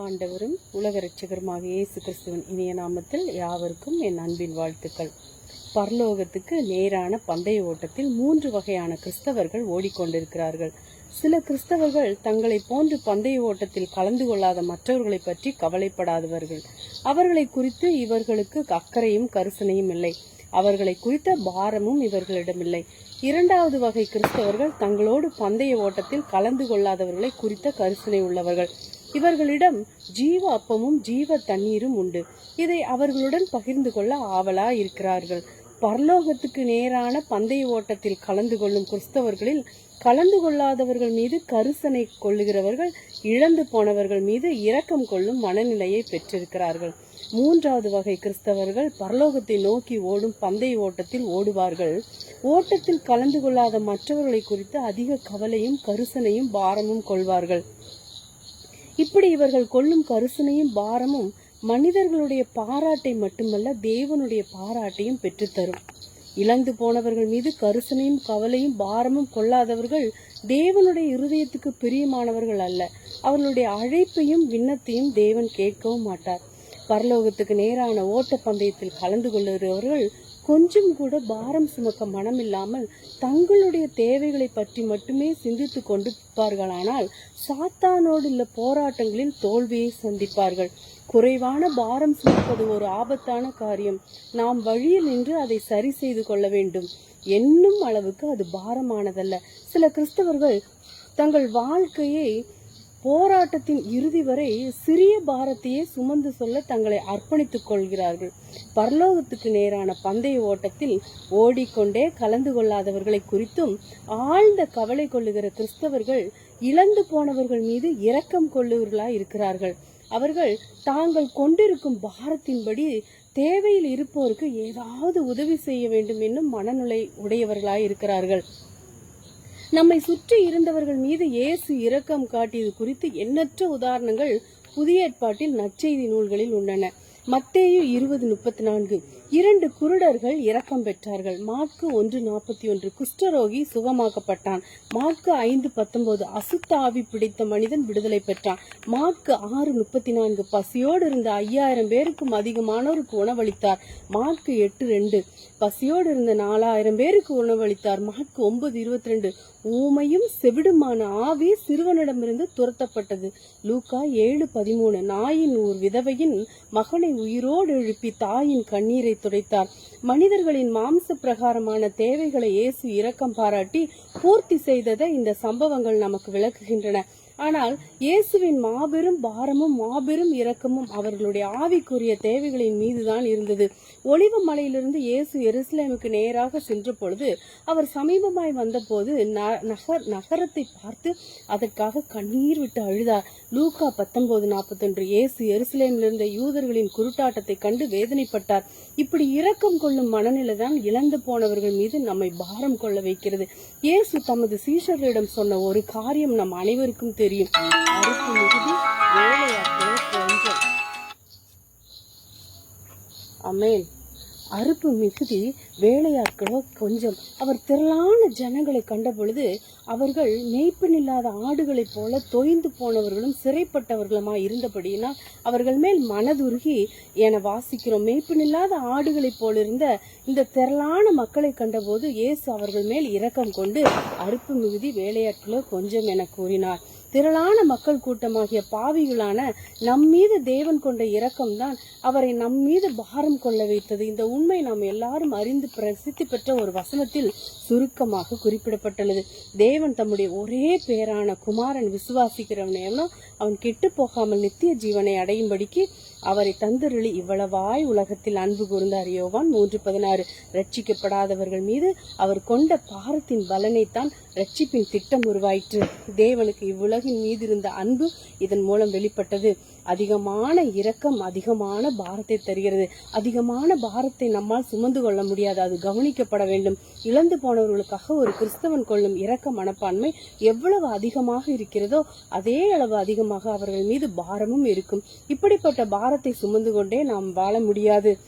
ஆண்டவரும் உலக ரட்சகருமாக இயேசு கிறிஸ்துவின் இனிய நாமத்தில் யாவருக்கும் என் அன்பின் வாழ்த்துக்கள். பரலோகத்துக்கு நேரான பந்தய ஓட்டத்தில் மூன்று வகையான கிறிஸ்தவர்கள் ஓடிக்கொண்டிருக்கிறார்கள். சில கிறிஸ்தவர்கள் தங்களை போன்று பந்தய ஓட்டத்தில் கலந்து கொள்ளாத மற்றவர்களை பற்றி கவலைப்படாதவர்கள். அவர்களை குறித்து இவர்களுக்கு அக்கறையும் கரிசனையும் இல்லை. அவர்களை குறித்த பாரமும் இவர்களிடமில்லை. இரண்டாவது வகை கிறிஸ்தவர்கள் தங்களோடு பந்தய ஓட்டத்தில் கலந்து கொள்ளாதவர்களை குறித்த கரிசனை உள்ளவர்கள். இவர்களிடம் ஜீவ அப்பமும் ஜீவ தண்ணீரும் உண்டு. இதை அவர்களுடன் பகிர்ந்து கொள்ள ஆவலா இருக்கிறார்கள் பரலோகத்துக்கு நேரான பந்தய ஓட்டத்தில் கலந்து கொள்ளும் கிறிஸ்தவர்களில் கலந்து கொள்ளாதவர்கள் மீது கரிசனை கொள்ளுகிறவர்கள் இழந்து போனவர்கள் மீது இரக்கம் கொள்ளும் மனநிலையை பெற்றிருக்கிறார்கள். மூன்றாவது வகை கிறிஸ்தவர்கள் பரலோகத்தை நோக்கி ஓடும் பந்தய ஓட்டத்தில் ஓடுவார்கள். ஓட்டத்தில் கலந்து கொள்ளாத மற்றவர்களை குறித்து அதிக கவலையும் கரிசனையும் பாரமும் கொள்வார்கள். இப்படி இவர்கள் கொள்ளும் கருசனையும் பாரமும் மனிதர்களுடைய பாராட்டை மட்டுமல்ல தேவனுடைய பாராட்டையும் பெற்றுத்தரும். இழந்து போனவர்கள் மீது கருசனையும் கவலையும் பாரமும் கொள்ளாதவர்கள் தேவனுடைய இருதயத்துக்கு பிரியமானவர்கள் அல்ல. அவர்களுடைய அழைப்பையும் விண்ணத்தையும் தேவன் கேட்கவும் மாட்டார். பரலோகத்துக்கு நேரான ஓட்டப்பந்தயத்தில் கலந்து கொள்ளுகிறவர்கள் கொஞ்சம் கூட பாரம் சுமக்க மனமில்லாமல் தங்களுடைய தேவைகளை பற்றி மட்டுமே சிந்தித்து கொண்டிருப்பார்களானால் சாத்தானோடு உள்ள போராட்டங்களில் தோல்வியை சந்திப்பார்கள். குறைவான பாரம் சுமப்பது ஒரு ஆபத்தான காரியம். நாம் வழியில் நின்று அதை சரி செய்து கொள்ள வேண்டும். என்னும் அளவுக்கு அது பாரமானதல்ல. சில கிறிஸ்தவர்கள் தங்கள் வாழ்க்கையை போராட்டத்தின் இறுதி வரை சிறிய பாரத்தையே சுமந்து சொல்ல தங்களை அர்ப்பணித்துக் கொள்கிறார்கள். பரலோகத்துக்கு நேரான பந்தய ஓட்டத்தில் ஓடிக்கொண்டே கலந்து கொள்ளாதவர்களை குறித்தும் ஆழ்ந்த கவலை கொள்ளுகிற கிறிஸ்தவர்கள் இழந்து போனவர்கள் மீது இரக்கம் கொள்ளுவர்களாய் இருக்கிறார்கள். அவர்கள் தாங்கள் கொண்டிருக்கும் பாரத்தின்படி தேவையில் இருப்போருக்கு ஏதாவது உதவி செய்ய வேண்டும் என்னும் மனநிலை உடையவர்களாய் இருக்கிறார்கள். நம்மை சுற்றி இருந்தவர்கள் மீது இயேசு இரக்கம் காட்டியது குறித்து எண்ணற்ற உதாரணங்கள் புதிய ஏற்பாட்டில் நற்செய்தி நூல்களில் உள்ளன. மத்தேயு இருபது முப்பத்தி நான்கு. இரண்டு குருடர்கள் இரக்கம் பெற்றார்கள். மார்க்கு ஒன்று நாற்பத்தி ஒன்று. குஷ்டரோகி சுகமாக்கப்பட்டான். மார்க்கு ஐந்து பத்தொன்பது. அசுத்த ஆவி பிடித்த மனிதன் விடுதலை பெற்றான். மார்க்கு ஆறு முப்பத்தி நான்கு. பசியோடு இருந்த ஐயாயிரம் பேருக்கும் அதிகமானோருக்கு உணவளித்தார். மார்க்கு எட்டு ரெண்டு. பசியோடு இருந்த நாலாயிரம் பேருக்கு உணவளித்தார். மார்க்கு ஒன்பது இருபத்தி ரெண்டு. ஊமையும் செவிடுமான ஆவி சிறுவனிடமிருந்து துரத்தப்பட்டது. லூக்கா ஏழு பதிமூணு. நாயின் ஒரு விதவையின் மகனை உயிரோடு எழுப்பி தாயின் கண்ணீரை துடைத்தார். மனிதர்களின் மாம்ச பிரகாரமான தேவைகளை இயேசு இரக்கம் பாராட்டி பூர்த்தி செய்ததை இந்த சம்பவங்கள் நமக்கு விளக்குகின்றன. ஆனால் இயேசுவின் மாபெரும் பாரமும் மாபெரும் இரக்கமும் அவர்களுடைய ஆவிக்குரிய தேவைகளின் மீதுதான் இருந்தது. ஒளிவு மலையிலிருந்து இயேசு எருசலேமுக்கு நேராக சென்ற பொழுது அவர் சமீபமாய் வந்தபோது நகர் நகரத்தை பார்த்து அதற்காக கண்ணீர் விட்டு அழுதார். லூக்கா பத்தொன்பது நாற்பத்தொன்று இயேசு எருசலேமிலிருந்த யூதர்களின் குருட்டாட்டத்தை கண்டு வேதனைப்பட்டார். இப்படி இரக்கம் கொள்ளும் மனநிலை தான் இழந்து போனவர்கள் மீது நம்மை பாரம் கொள்ள வைக்கிறது. இயேசு தமது சீஷர்களிடம் சொன்ன ஒரு காரியம் நம் அனைவருக்கும் தெரியும். அறுப்பு மிகுதி அமேன். அறுப்பு மிகுதி வேலையாட்களோ கொஞ்சம். அவர் திரளான ஜனங்களை கண்ட பொழுது அவர்கள் மேய்ப்பனில்லாத ஆடுகளைப் போல தொய்ந்து போனவர்களும் சிறைப்பட்டவர்களுமா இருந்தபடியினால் அவர்கள் மேல் மனதுருகி என வாசிக்கிறோம். மேய்ப்பனில்லாத ஆடுகளைப் போலிருந்த இந்த திரளான மக்களை கண்டபோது இயேசு அவர்கள் மேல் இரக்கம் கொண்டு அறுப்பு மிகுதி வேலையாட்களோ கொஞ்சம் என கூறினார். திரளான மக்கள் கூட்டமாகிய பாவிகளான நம் மீது தேவன் கொண்ட இரக்கம்தான் அவரை நம் மீது பாரம் கொள்ள வைத்தது. இந்த உண்மை நாம் எல்லாரும் அறிந்து பிரசித்தி பெற்ற ஒரு வசனத்தில் சுருக்கமாக குறிப்பிடப்பட்டுள்ளது. தேவன் தம்முடைய ஒரே பேரான குமாரன் விசுவாசிக்கிறவனேனோ அவன் கெட்டு போகாமல் நித்திய ஜீவனை அடையும்படிக்கு அவரை தந்தருளி இவ்வளவாய் உலகத்தில் அன்பு கூர்ந்தார். யோவான் மூன்று பதினாறு ரட்சிக்கப்படாதவர்கள் மீது அவர் கொண்ட பாரத்தின் பலனைத்தான் ரட்சிப்பின் திட்டம் உருவாயிற்று. தேவனுக்கு இவ்வுலகின் மீது இருந்த அன்பு இதன் மூலம் வெளிப்பட்டது. அதிகமான இரக்கம் அதிகமான பாரத்தை தருகிறது. அதிகமான பாரத்தை நம்மால் சுமந்து கொள்ள முடியாது. அது கவனிக்கப்பட வேண்டும். இழந்து போனவர்களுக்காக ஒரு கிறிஸ்தவன் கொள்ளும் இரக்க மனப்பான்மை எவ்வளவு அதிகமாக இருக்கிறதோ அதே அளவு அதிகமாக அவர்கள் மீது பாரமும் இருக்கும். இப்படிப்பட்ட பாரத்தை சுமந்து கொண்டே நாம் வாழ முடியாது.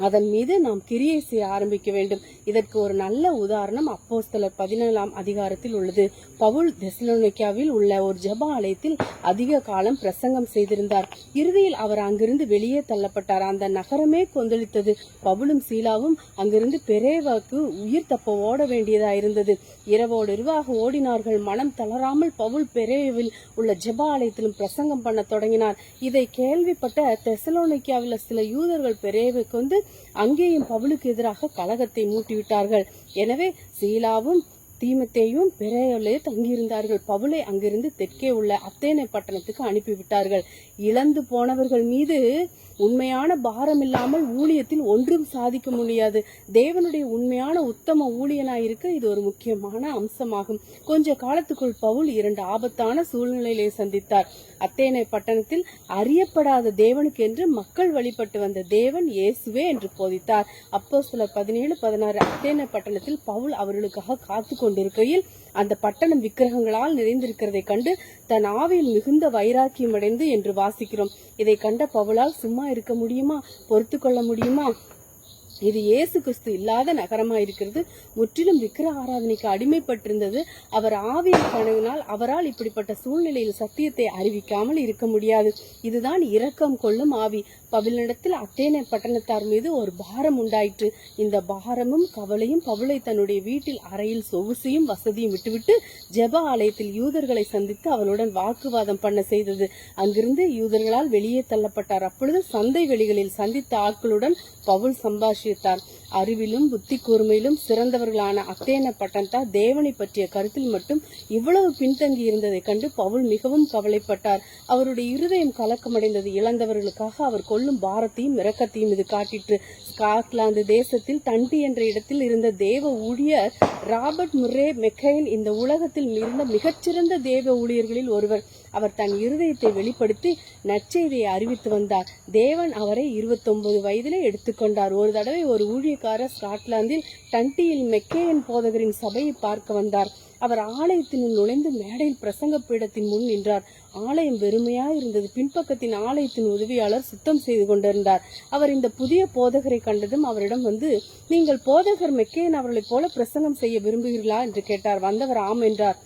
அதன் மீது நாம் கிரியை செய்ய ஆரம்பிக்க வேண்டும். இதற்கு ஒரு நல்ல உதாரணம் அப்போஸ்தலர் பதினேழாம் அதிகாரத்தில் உள்ளது. பவுல் தெசலோனிக்காவில் உள்ள ஒரு ஜப ஆலயத்தில் அதிக காலம் பிரசங்கம் செய்திருந்தார். இறுதியில் அவர் அங்கிருந்து வெளியே தள்ளப்பட்டார். அந்த நகரமே கொந்தளித்தது. பவுலும் சீலாவும் அங்கிருந்து பெரேவாக்கு உயிர் தப்ப ஓட வேண்டியதாயிருந்தது. இரவோடு இரவாக ஓடினார்கள். மனம் தளராமல் பவுல் பெரேவில் உள்ள ஜெப ஆலயத்திலும் பிரசங்கம் பண்ண தொடங்கினார். இதை கேள்விப்பட்ட தெசலோனிக்காவில் சில யூதர்கள் பெரேவுக்கு வந்து அங்கேயும் பவுலுக்கு எதிராக கலகத்தை மூட்டிவிட்டார்கள். எனவே சீலாவும் தீமத்தையும் பெரேயோலே தங்கியிருந்தார்கள். பவுலை அங்கிருந்து தெற்கே உள்ள அத்தேனை பட்டணத்துக்கு அனுப்பிவிட்டார்கள். இழந்து போனவர்கள் மீது உண்மையான பாரம் இல்லாமல் ஊழியத்தில் ஒன்றும் சாதிக்க முடியாது. தேவனுடைய உண்மையான உத்தம ஊழியனாய் இருக்க இது ஒரு முக்கியமான அம்சமாகும். கொஞ்ச காலத்துக்குள் பவுல் இரண்டு ஆபத்தான சூழ்நிலையிலே சந்தித்தார். அத்தேனை பட்டணத்தில் அறியப்படாத தேவனுக்கு என்று மக்கள் வழிபட்டு வந்த தேவன் இயேசுவே என்று போதித்தார். அப்போ சில பதினேழு பதினாறு அத்தேனை பட்டணத்தில் பவுல் அவர்களுக்காக காத்து கொண்டிருக்கையில் அந்த பட்டணம் விக்கிரகங்களால் நிறைந்திருக்கிறதை கண்டு தன் ஆவியில் மிகுந்த வைராக்கியம் அடைந்து என்று வாசிக்கிறோம். இதை கண்ட பவுலால் சும்மா இருக்க முடியுமா? பொறுத்து கொள்ள முடியுமா? இது இயேசு கிறிஸ்து இல்லாத நகரமா இருக்கிறது. முற்றிலும் விக்கிர ஆராதனைக்கு அடிமைப்பட்டிருந்தது. அவர் ஆவியில் பணவினால் அவரால் இப்படிப்பட்ட சூழ்நிலையில் சத்தியத்தை அறிவிக்காமல் இருக்க முடியாது. இதுதான் இரக்கம் கொள்ளும் ஆவி. பவிலனிடத்தில் அத்தேனை பட்டணத்தார் மீது ஒரு பாரம் உண்டாயிற்று. இந்த பாரமும் கவலையும் பவுலை தன்னுடைய வீட்டில் அறையில் சொகுசையும் வசதியும் விட்டுவிட்டு ஜெப ஆலயத்தில் யூதர்களை சந்தித்து அவளுடன் வாக்குவாதம் பண்ண செய்தது. அங்கிருந்து யூதர்களால் வெளியே தள்ளப்பட்டார். அப்பொழுது சந்தை வெளிகளில் சந்தித்த ஆட்களுடன் பவுல் சம்பாஷித்தார். அறிவிலும் புத்தி கூர்மையிலும் சிறந்தவர்களான அத்தேன பட்டந்தா தேவனை பற்றிய கருத்தில் மட்டும் இவ்வளவு பின்தங்கி இருந்ததை கண்டு பவுல் மிகவும் கவலைப்பட்டார். அவருடைய இருதயம் கலக்கமடைந்தது. இழந்தவர்களுக்காக அவர் கொள்ளும் பாரத்தையும் இரக்கத்தையும் இது காட்டிற்று. ஸ்காட்லாந்து தேசத்தில் தண்டி என்ற இடத்தில் இருந்த தேவ ஊழியர் ராபர்ட் முர்ரே மெக்கைன் இந்த உலகத்தில் இருந்த மிகச்சிறந்த தேவ ஊழியர்களில் ஒருவர். அவர் தன் இருதயத்தை வெளிப்படுத்தி நற்செய்தியை அறிவித்து வந்தார். தேவன் அவரை இருபத்தொன்பது வயதிலே எடுத்துக்கொண்டார் ஒரு தடவை ஒரு ஊழியக்காரர் ஸ்காட்லாந்தில் டண்டியில் மெக்கேயன் போதகரின் சபையை பார்க்க வந்தார். அவர் ஆலயத்தினுள் நுழைந்து மேடையில் பிரசங்க பீடத்தின் முன் நின்றார். ஆலயம் வெறுமையாக இருந்தது. பின்பக்கத்தின் ஆலயத்தின் உதவியாளர் சுத்தம் செய்து கொண்டிருந்தார். அவர் இந்த புதிய போதகரை கண்டதும் அவரிடம் வந்து நீங்கள் போதகர் மெக்கேயன் அவர்களைப் போல பிரசங்கம் செய்ய விரும்புகிறீர்களா? என்று கேட்டார். வந்தவர் ஆம் என்றார்.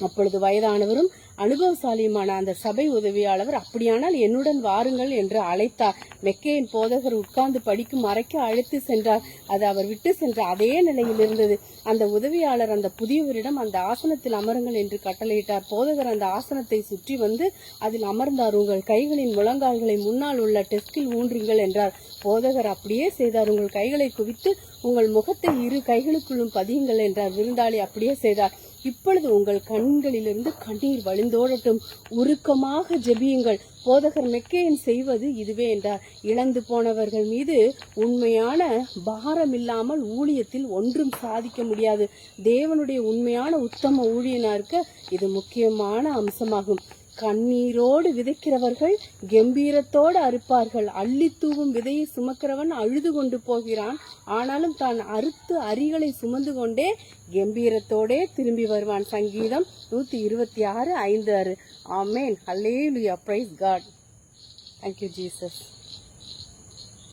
அப்பொழுது வயதானவரும் அனுபவசாலியுமான அந்த சபை உதவியாளர் அப்படியானால் என்னுடன் வாருங்கள் என்று அழைத்தார். மெக்கேயின் போதகர் உட்கார்ந்து படிக்கும் அறைக்கு அழைத்து சென்றார். அது அவர் விட்டு சென்ற அதே நிலையில் இருந்தது. அந்த உதவியாளர் அந்த புதியவரிடம் அந்த ஆசனத்தில் அமருங்கள் என்று கட்டளையிட்டார். போதகர் அந்த ஆசனத்தை சுற்றி வந்து அதில் அமர்ந்தார் உங்கள் கைகளின் முழங்கால்களை முன்னால் உள்ள டெஸ்கில் ஊன்றுங்கள் என்றார். போதகர் அப்படியே செய்தார் உங்கள் கைகளை குவித்து உங்கள் முகத்தை இரு கைகளுக்குள்ளும் பதியுங்கள் என்றார். விருந்தாளி அப்படியே செய்தார். இப்பொழுது உங்கள் கண்களிலிருந்து கண்ணீர் வழிந்தோடட்டும். உருக்கமாக ஜெபியுங்கள். போதகர் மெக்கேயன் செய்வது இதுவே என்றார். இழந்து போனவர்கள் மீது உண்மையான பாரம் இல்லாமல் ஊழியத்தில் ஒன்றும் சாதிக்க முடியாது. தேவனுடைய உண்மையான உத்தம ஊழியனா இருக்க இது முக்கியமான அம்சமாகும். கண்ணீரோடு விதைக்கிறவர்கள் கம்பீரத்தோடு அறுப்பார்கள். அள்ளி தூவும் விதையை சுமக்கிறவன் அழுது கொண்டு போகிறான். ஆனாலும் தான் அறுத்து அரிகளை சுமந்து கொண்டே கம்பீரத்தோடே திரும்பி வருவான். சங்கீதம் நூத்தி இருபத்தி ஆறு ஐந்து ஆறு. Amen. Hallelujah praise God thank you Jesus